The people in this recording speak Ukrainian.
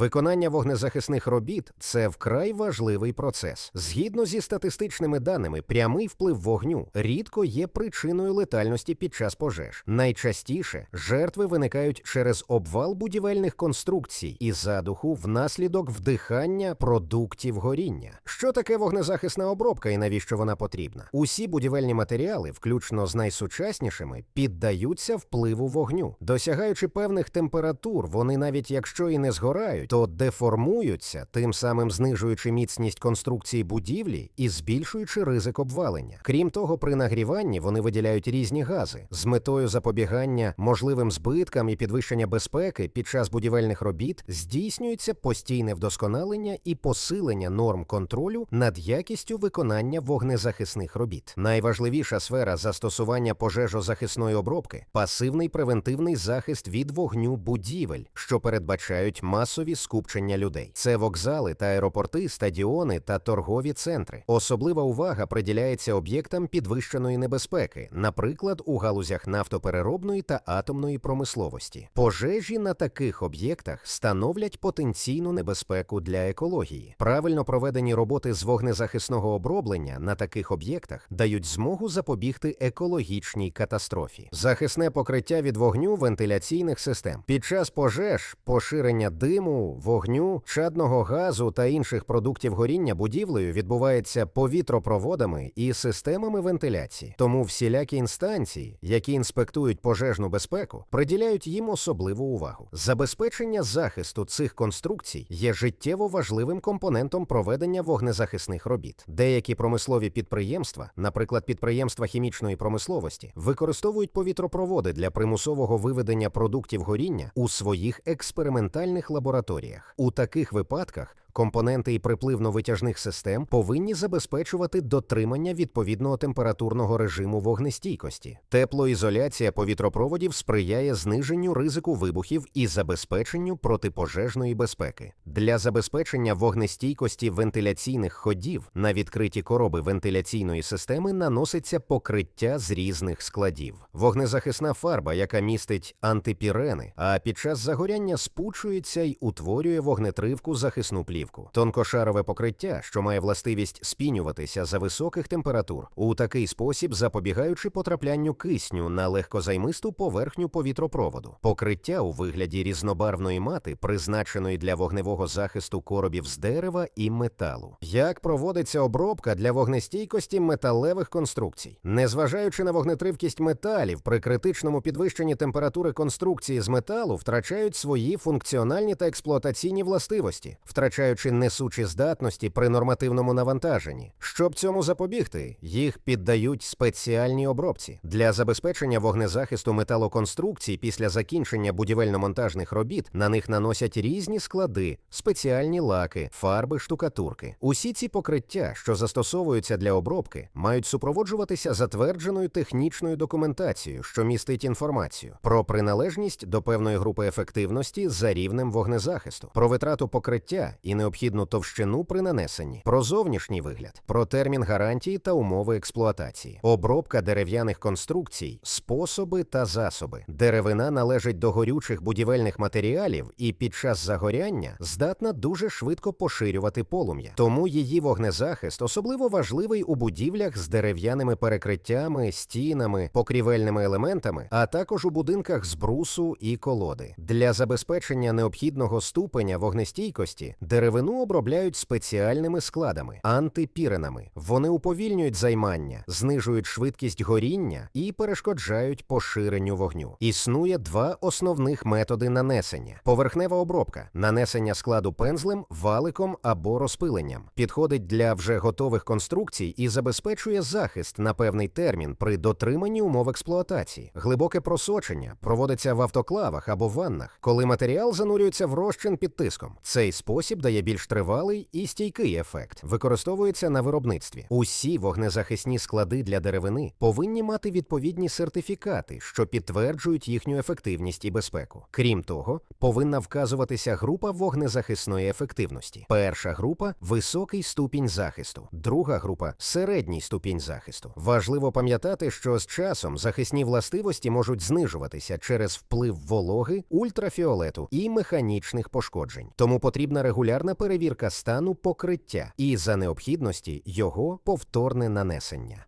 Виконання вогнезахисних робіт це вкрай важливий процес. Згідно зі статистичними даними, прямий вплив вогню рідко є причиною летальності під час пожеж. Найчастіше жертви виникають через обвал будівельних конструкцій і задуху внаслідок вдихання продуктів горіння. Що таке вогнезахисна обробка і навіщо вона потрібна? Усі будівельні матеріали, включно з найсучаснішими, піддаються впливу вогню. Досягаючи певних температур, вони навіть якщо і не згорають, то деформуються, тим самим знижуючи міцність конструкції будівлі і збільшуючи ризик обвалення. Крім того, при нагріванні вони виділяють різні гази з метою запобігання можливим збиткам і підвищення безпеки під час будівельних робіт здійснюється постійне вдосконалення і посилення норм контролю над якістю виконання вогнезахисних робіт. Найважливіша сфера застосування пожежозахисної обробки пасивний превентивний захист від вогню будівель, що передбачають масові скупчення людей. Це вокзали та аеропорти, стадіони та торгові центри. Особлива увага приділяється об'єктам підвищеної небезпеки, наприклад, у галузях нафтопереробної та атомної промисловості. Пожежі на таких об'єктах становлять потенційну небезпеку для екології. Правильно проведені роботи з вогнезахисного оброблення на таких об'єктах дають змогу запобігти екологічній катастрофі. Захисне покриття від вогню вентиляційних систем під час пожеж, поширення диму, вогню, чадного газу та інших продуктів горіння будівлею відбувається повітропроводами і системами вентиляції. Тому всілякі інстанції, які інспектують пожежну безпеку, приділяють їм особливу увагу. Забезпечення захисту цих конструкцій є життєво важливим компонентом проведення вогнезахисних робіт. Деякі промислові підприємства, наприклад, підприємства хімічної промисловості, використовують повітропроводи для примусового виведення продуктів горіння у своїх експериментальних лабораторіях. У таких випадках Компоненти і припливно-витяжних систем повинні забезпечувати дотримання відповідного температурного режиму вогнестійкості. Теплоізоляція повітропроводів сприяє зниженню ризику вибухів і забезпеченню протипожежної безпеки. Для забезпечення вогнестійкості вентиляційних ходів на відкриті короби вентиляційної системи наноситься покриття з різних складів. Вогнезахисна фарба, яка містить антипірени, а під час загоряння спучується й утворює вогнетривку захисну плівку плівку. Тонкошарове покриття, що має властивість спінюватися за високих температур, у такий спосіб запобігаючи потраплянню кисню на легкозаймисту поверхню повітропроводу. Покриття у вигляді різнобарвної мати, призначеної для вогневого захисту коробів з дерева і металу. Як проводиться обробка для вогнестійкості металевих конструкцій, незважаючи на вогнетривкість металів, при критичному підвищенні температури конструкції з металу втрачають свої функціональні та експлуатаційні властивості, втрачають втрачаючи несучі здатності при нормативному навантаженні. Щоб цьому запобігти, їх піддають спеціальній обробці для забезпечення вогнезахисту металоконструкцій після закінчення будівельно-монтажних робіт. На них наносять різні склади, спеціальні лаки, фарби, штукатурки. Усі ці покриття, що застосовуються для обробки, мають супроводжуватися затвердженою технічною документацією, що містить інформацію про приналежність до певної групи ефективності за рівнем вогнезахисту, про витрату покриття і необхідну товщину при нанесенні, про зовнішній вигляд, про термін гарантії та умови експлуатації, обробка дерев'яних конструкцій, способи та засоби. Деревина належить до горючих будівельних матеріалів і під час загоряння здатна дуже швидко поширювати полум'я. Тому її вогнезахист особливо важливий у будівлях з дерев'яними перекриттями, стінами, покрівельними елементами, а також у будинках з брусу і колоди. Для забезпечення необхідного ступеня вогнестійкості деревина Деревину обробляють спеціальними складами антипіренами. Вони уповільнюють займання, знижують швидкість горіння і перешкоджають поширенню вогню. Існує два основних методи нанесення: поверхнева обробка, нанесення складу пензлем, валиком або розпиленням. Підходить для вже готових конструкцій і забезпечує захист на певний термін при дотриманні умов експлуатації. Глибоке просочення проводиться в автоклавах або ваннах, коли матеріал занурюється в розчин під тиском. Цей спосіб дає більш тривалий і стійкий ефект, використовується на виробництві. Усі вогнезахисні склади для деревини повинні мати відповідні сертифікати, що підтверджують їхню ефективність і безпеку. Крім того, повинна вказуватися група вогнезахисної ефективності. Перша група високий ступінь захисту, друга група середній ступінь захисту. Важливо пам'ятати, що з часом захисні властивості можуть знижуватися через вплив вологи, ультрафіолету і механічних пошкоджень. Тому потрібна регулярна перевірка стану покриття і за необхідності його повторне нанесення.